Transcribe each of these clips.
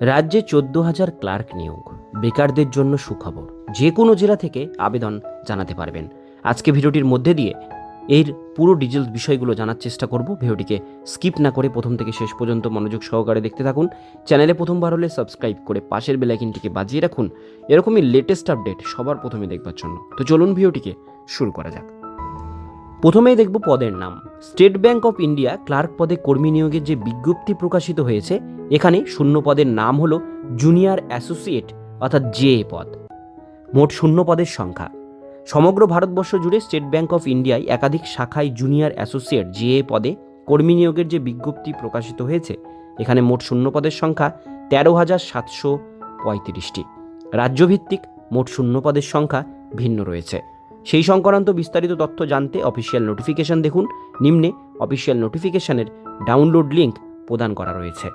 রাজ্যে চোদ্দ হাজার ক্লার্ক নিয়োগ। বেকারদের জন্য সুখবর। যে কোনো জেলা থেকে আবেদন জানাতে পারবেন। আজকে ভিডিওটির মধ্যে দিয়ে এর পুরো ডিটেলস বিষয়গুলো জানার চেষ্টা করব। ভিডিওটিকে স্কিপ না করে প্রথম থেকে শেষ পর্যন্ত মনোযোগ সহকারে দেখতে থাকুন। চ্যানেলে প্রথমবার হলে সাবস্ক্রাইব করে পাশের বেলাইকিনটিকে বাজিয়ে রাখুন। এরকমই লেটেস্ট আপডেট সবার প্রথমে দেখবার জন্য। তো চলুন ভিডিওটিকে শুরু করা যাক। প্রথমেই দেখব পদের নাম। State Bank of India clerk পদে কর্মী নিয়োগের যে বিজ্ঞপ্তি প্রকাশিত হয়েছে, এখানে শূন্য পদের নাম হলো জুনিয়র অ্যাসোসিয়েট, অর্থাৎ জে পদ। মোট শূন্য পদের সংখ্যা। সমগ্র ভারতবর্ষ জুড়ে স্টেট ব্যাংক অফ ইন্ডিয়ায় একাধিক শাখায় জুনিয়র অ্যাসোসিয়েট, জে পদে কর্মী নিয়োগের যে বিজ্ঞপ্তি প্রকাশিত হয়েছে, এখানে মোট শূন্য পদের সংখ্যা তেরো হাজার সাতশো পঁয়ত্রিশটি। রাজ্যভিত্তিক মোট শূন্য পদের সংখ্যা ভিন্ন রয়েছে। সেই সংক্রান্ত বিস্তারিত তথ্য জানতে অফিসিয়াল নোটিফিকেশন দেখুন। নিম্নে অফিসিয়াল নোটিফিকেশনের ডাউনলোড লিঙ্ক প্রদান করা রয়েছে।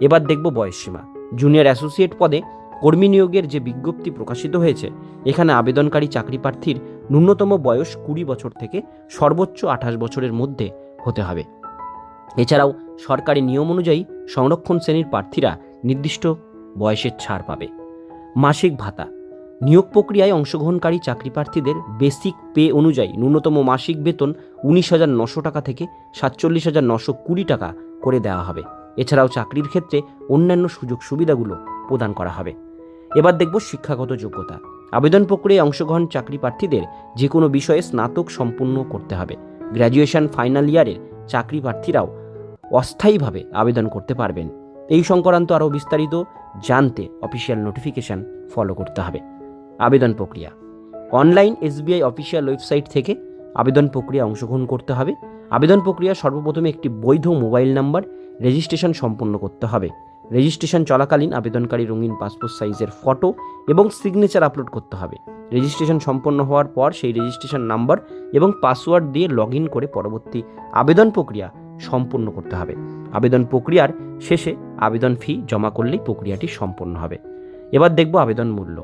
এবার দেখব বয়সসীমা। জুনিয়র অ্যাসোসিয়েট পদে কর্মী নিয়োগের যে বিজ্ঞপ্তি প্রকাশিত হয়েছে, এখানে আবেদনকারী চাকরি প্রার্থীর ন্যূনতম বয়স কুড়ি বছর থেকে সর্বোচ্চ আঠাশ বছরের মধ্যে হতে হবে। এছাড়াও সরকারি নিয়ম অনুযায়ী সংরক্ষণ শ্রেণির প্রার্থীরা নির্দিষ্ট বয়সের ছাড় পাবে। মাসিক ভাতা। নিয়োগ প্রক্রিয়ায় অংশগ্রহণকারী চাকরি প্রার্থীদের বেসিক পে অনুযায়ী ন্যূনতম মাসিক বেতন উনিশ হাজার নশো টাকা থেকে সাতচল্লিশ হাজার নশো কুড়ি টাকা করে দেওয়া হবে। এছাড়াও চাকরির ক্ষেত্রে অন্যান্য সুযোগ সুবিধাগুলো প্রদান করা হবে। এবার দেখব শিক্ষাগত যোগ্যতা। আবেদন প্রক্রিয়ায় অংশগ্রহণ চাকরি প্রার্থীদের যে কোনো বিষয়ে স্নাতক সম্পূর্ণ করতে হবে। গ্র্যাজুয়েশন ফাইনাল ইয়ারের চাকরি প্রার্থীরাও অস্থায়ীভাবে আবেদন করতে পারবেন। এই সংক্রান্ত আরও বিস্তারিত জানতে অফিসিয়াল নোটিফিকেশন ফলো করতে হবে। আবেদন প্রক্রিয়া। অনলাইন এসবিআই অফিসিয়াল ওয়েবসাইট থেকে আবেদন প্রক্রিয়া অংশগ্রহণ করতে হবে। আবেদন প্রক্রিয়া সর্বপ্রথমে একটি বৈধ মোবাইল নাম্বার রেজিস্ট্রেশন সম্পন্ন করতে হবে। রেজিস্ট্রেশন চলাকালীন আবেদনকারী রঙিন পাসপোর্ট সাইজের ফটো এবং সিগনেচার আপলোড করতে হবে। রেজিস্ট্রেশন সম্পন্ন হওয়ার পর সেই রেজিস্ট্রেশন নাম্বার এবং পাসওয়ার্ড দিয়ে লগ ইন করে পরবর্তী আবেদন প্রক্রিয়া সম্পূর্ণ করতে হবে। আবেদন প্রক্রিয়ার শেষে আবেদন ফি জমা করলেই প্রক্রিয়াটি সম্পন্ন হবে। এবার দেখব আবেদন মূল্য।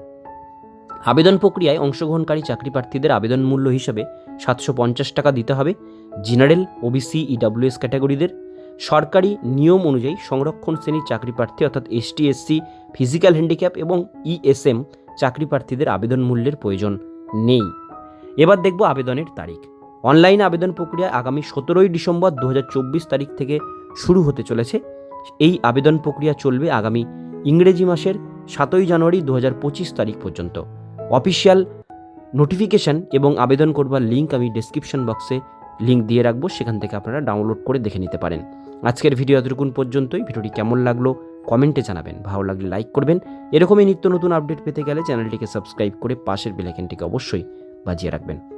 আবেদন প্রক্রিয়ায় অংশগ্রহণকারী চাকরি প্রার্থীদের আবেদন মূল্য হিসাবে সাতশো পঞ্চাশ টাকা দিতে হবে। জেনারেল ওবিসি ইডাব্লিউএস ক্যাটাগরিদের। সরকারি নিয়ম অনুযায়ী সংরক্ষণ শ্রেণির চাকরি প্রার্থী অর্থাৎ এসটি এসসি ফিজিক্যাল হ্যান্ডিক্যাপ এবং ইএসএম চাকরি প্রার্থীদের আবেদন মূল্যের প্রয়োজন নেই। এবার দেখব আবেদনের তারিখ। অনলাইন আবেদন প্রক্রিয়া আগামী সতেরোই ডিসেম্বর দু হাজার চব্বিশ তারিখ থেকে শুরু হতে চলেছে। এই আবেদন প্রক্রিয়া চলবে আগামী ইংরেজি মাসের সাতই জানুয়ারি দু হাজার পঁচিশ তারিখ পর্যন্ত। অফিসিয়াল নোটিফিকেশান এবং আবেদন করবার লিঙ্ক আমি ডেসক্রিপশন বক্সে লিঙ্ক দিয়ে রাখব, সেখান থেকে আপনারা ডাউনলোড করে দেখে নিতে পারেন। আজকের ভিডিও এতটুকুন পর্যন্তই। ভিডিওটি কেমন লাগল কমেন্টে জানাবেন। ভালো লাগলে লাইক করবেন। এরকমই নিত্য নতুন আপডেট পেতে গেলে চ্যানেলটিকে সাবস্ক্রাইব করে পাশের বেলাইকেনটিকে অবশ্যই বাজিয়ে রাখবেন।